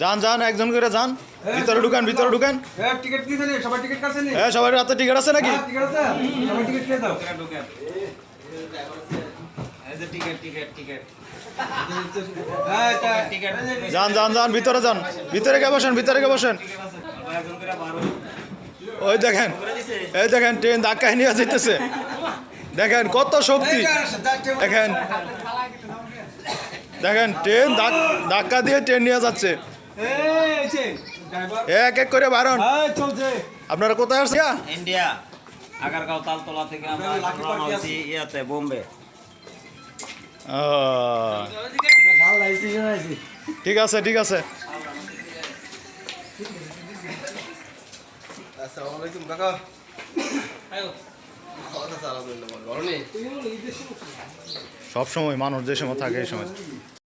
যান যান, একজন করে যান। ভিতরে ঢুকান ভিতরে ঢুকান। টিকিট দিয়েছে নি সবাই টিকিট হ্যাঁ সবার হাতে টিকিট আছে নাকি? যান যান যান, ভিতরে যান। ভিতরে কে বসেন, ভিতরে কে বসেন। ওই দেখেন এই দেখেন ট্রেন ধাক্কায় নিয়ে যেতেছে দেখেন কত শক্তি। দেখেন দেখেন ট্রেন ধাক- ধাক্কা দিয়ে ট্রেন নিয়ে যাচ্ছে। এক এক করে বারণ আপনারা কোথায় আসছে ইন্ডিয়া আগারগাঁও তালতলা থেকে আমরা ইয়াতে বোম্বে। ঠিক আছে ঠিক আছে। আসসালামু আলাইকুম কাকা। সব সময় মানুষ যে সময় থাকে এই সময়।